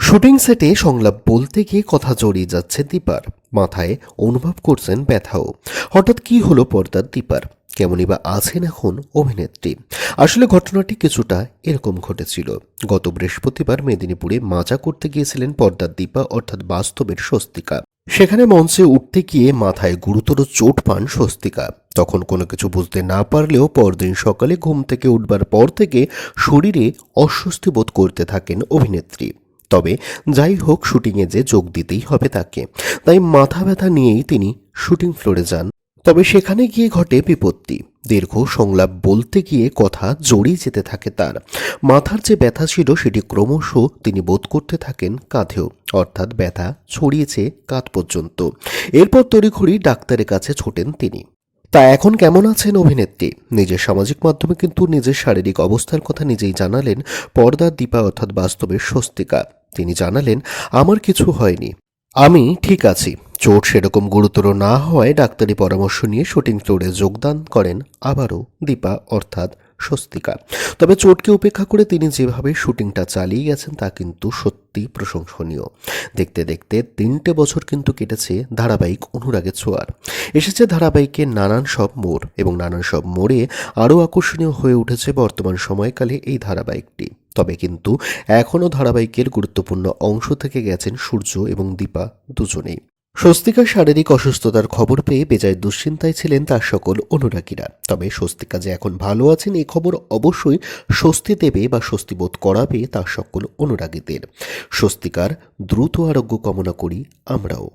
Shooting সেটে সংলাপ বলতে গিয়ে কথা জড়িয়ে যাচ্ছে দীপার। মাথায় অনুভব করছেন ব্যথাও। হঠাৎ কি হলো পর্দার দীপার? কেমনই বা আছেন এখন অভিনেত্রী? আসলে ঘটনাটি কিছুটা এরকম ঘটেছিল। গত বৃহস্পতিবার মেদিনীপুরে মাজা করতে গিয়েছিলেন পর্দার দীপা, অর্থাৎ বাস্তবের স্বস্তিকা। সেখানে মঞ্চে উঠতে গিয়ে মাথায় গুরুতর চোট পান স্বস্তিকা। তখন কোনো কিছু বুঝতে না পারলেও পরদিন সকালে ঘুম থেকে উঠবার পর থেকে শরীরে অস্বস্তি বোধ করতে থাকেন অভিনেত্রী। তবে যাই হোক শুটিংয়ে যে যোগ দিতেই হবে তাকে। তাই মাথা ব্যথা নিয়েই তিনি শুটিং ফ্লোরে যান। তবে সেখানে গিয়ে ঘটে বিপত্তি। দীর্ঘ সংলাপ বলতে গিয়ে কথা জড়িয়ে যেতে থাকে তার। মাথার যে ব্যথা ছিল সেটি ক্রমশ তিনি বোধ করতে থাকেন কাঁধেও। অর্থাৎ ব্যথা ছড়িয়েছে কাঁধ পর্যন্ত। এরপর তড়িঘড়ি ডাক্তারের কাছে ছোটেন তিনি। তা এখন কেমন আছেন অভিনেত্রী? নিজের সামাজিক মাধ্যমে কিন্তু নিজের শারীরিক অবস্থার কথা নিজেই জানালেন পর্দার দীপা অর্থাৎ বাস্তবের স্বস্তিকা। তিনি জানালেন, আমার কিছু হয়নি। আমি ঠিক আছি। চোট সেরকম গুরুতর না হওয়ায় ডাক্তারি পরামর্শ নিয়ে শুটিং ফ্লোরে যোগদান করেন আবারও দীপা অর্থাৎ স্বস্তিকা তবে চোটকে উপেক্ষা করে তিনি যেভাবে শুটিংটা চালিয়ে গেছেন, তা কিন্তু সত্যি প্রশংসনীয়। দেখতে দেখতে তিনটে বছর কিন্তু কেটেছে ধারাবাহিক অনুরাগের ছোঁয়ার। এসেছে ধারাবাহিকের নানান সব মোড় এবং নানান সব মোড়ে আরও আকর্ষণীয় হয়ে উঠেছে বর্তমান সময়কালে এই ধারাবাহিকটি। তবে কিন্তু এখনও ধারাবাহিকের গুরুত্বপূর্ণ অংশ থেকে গেছেন সূর্য এবং দীপা দুজনেই। স্বস্তিকার শারীরিক অসুস্থতার খবর পেয়ে বেজায় দুশ্চিন্তায় ছিলেন তার সকল অনুরাগীরা। তবে স্বস্তিকা যে এখন ভালো আছেন এই খবর অবশ্যই স্বস্তি দেবে বা স্বস্তিবোধ করাবে তার সকল অনুরাগীদের। স্বস্তিকার দ্রুত আরোগ্য কামনা করি আমরাও।